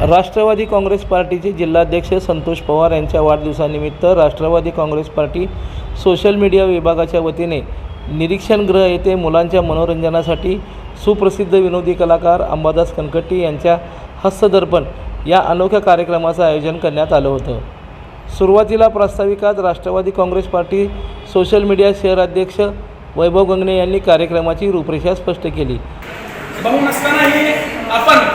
राष्ट्रवादी काँग्रेस पार्टीचे जिल्हाध्यक्ष संतोष पवार यांच्या वाढदिवसानिमित्त Rashtravadi Congress party social media विभागाच्या वतीने निरीक्षणगृह येथे मुलांच्या मनोरंजनासाठी सुप्रसिद्ध विनोदी कलाकार अंबादास कनकट्टी यांच्या हस्तदर्पण या अनोख्या कार्यक्रमाचं आयोजन करण्यात आलं होतं. सुरुवातीला प्रास्ताविकात Rashtravadi Congress party social media शहर अध्यक्ष वैभव गंगणे यांनी कार्यक्रमाची रूपरेषा स्पष्ट केली. आपण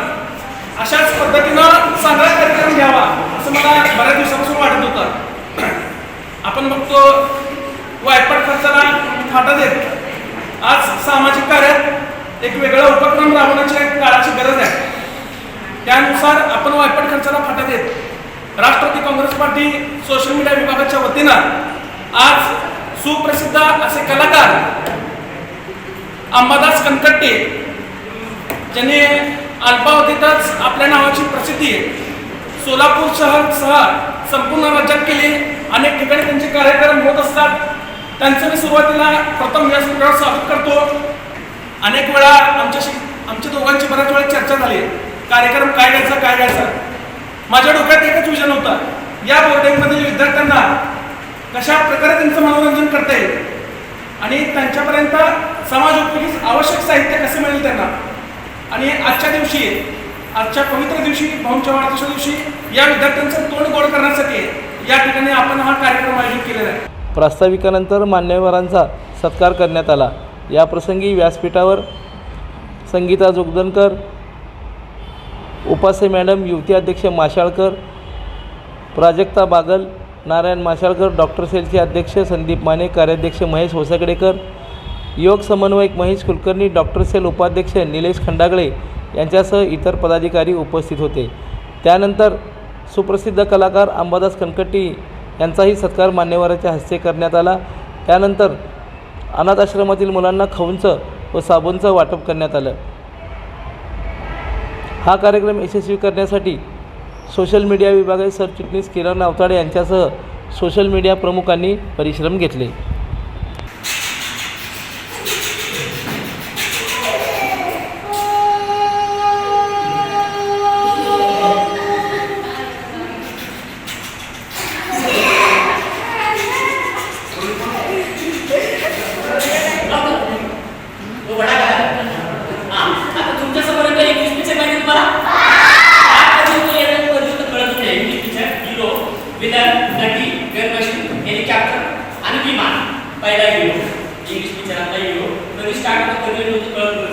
अशाच पद्धतीनं चांगला कार्यक्रम घ्यावा असं मला बऱ्याच दिवसापासून वाटत होतं. आपण बघतो वायपट खर्चाला फाटा देत. आज सामाजिक कार्यात एक वेगळा उपक्रम राबवण्याची एक काळाची गरज आहे. त्यानुसार आपण वायपट खर्चाला फाटा देत. Rashtravadi Congress party social media विभागाच्या वतीनं आज सुप्रसिद्ध असे कलाकार अंबादास कनकट्टे ज्यांनी अल्पावधीतच आपल्या नावाची प्रसिद्धी सोलापूर शहर सह संपूर्ण राज्यात केली. अनेक ठिकाणी त्यांचे कार्यक्रम होत असतात. त्यांचं मी सुरुवातीला प्रथम व्यासपीठावर स्वागत करतो. अनेक वेळा आमच्याशी आमच्या दोघांची बऱ्याच वेळा चर्चा झाली. कार्यक्रम काय घ्यायचा काय घ्यायचा? माझ्या डोक्यात एकच विजन होता. या बोर्डिंगमधील विद्यार्थ्यांना कशा प्रकारे त्यांचं मनोरंजन करता येईल? आणि त्यांच्यापर्यंत समाजोपयोगी आवश्यक साहित्य कसं मिळेल त्यांना? आणि आजच्या दिवशी आजच्या पवित्र दिवशी भाऊंच्या वाढदिवसा दिवशी या विद्यार्थ्यांचं तोंड गोड करण्यासाठी या ठिकाणी आपण हा कार्यक्रम आयोजित केलेला आहे. प्रास्ताविकानंतर मान्यवरांचा सत्कार करण्यात आला. या प्रसंगी व्यासपीठावर संगीता जोगदनकर उपासे मॅडम युवती अध्यक्ष माशाळकर प्राजक्ता बागल नारायण माशाळकर डॉक्टर सेलचे अध्यक्ष संदीप माने कार्याध्यक्ष महेश होसाकडेकर योग समन्वयक महेश कुलकर्णी डॉक्टर सेल उपाध्यक्ष निलेश खंडागळे यांच्यासह इतर पदाधिकारी उपस्थित होते. त्यानंतर सुप्रसिद्ध कलाकार अंबादास कनकट्टी यांचाही सत्कार मान्यवराच्या हस्ते करण्यात आला. त्यानंतर अनाथ आश्रमातील मुलांना खऊंचं व साबूनचं वाटप करण्यात आलं. हा कार्यक्रम यशस्वी करण्यासाठी सोशल मीडिया विभागाचे सरचिटणीस किरण अवताडे यांच्यासह सोशल मीडिया प्रमुखांनी परिश्रम घेतले. हेलिकॉप्टर पहिला हिरो इंग्लिश पिक्चरातला हिरो कधी स्टार्ट होतं कधी होतं कळत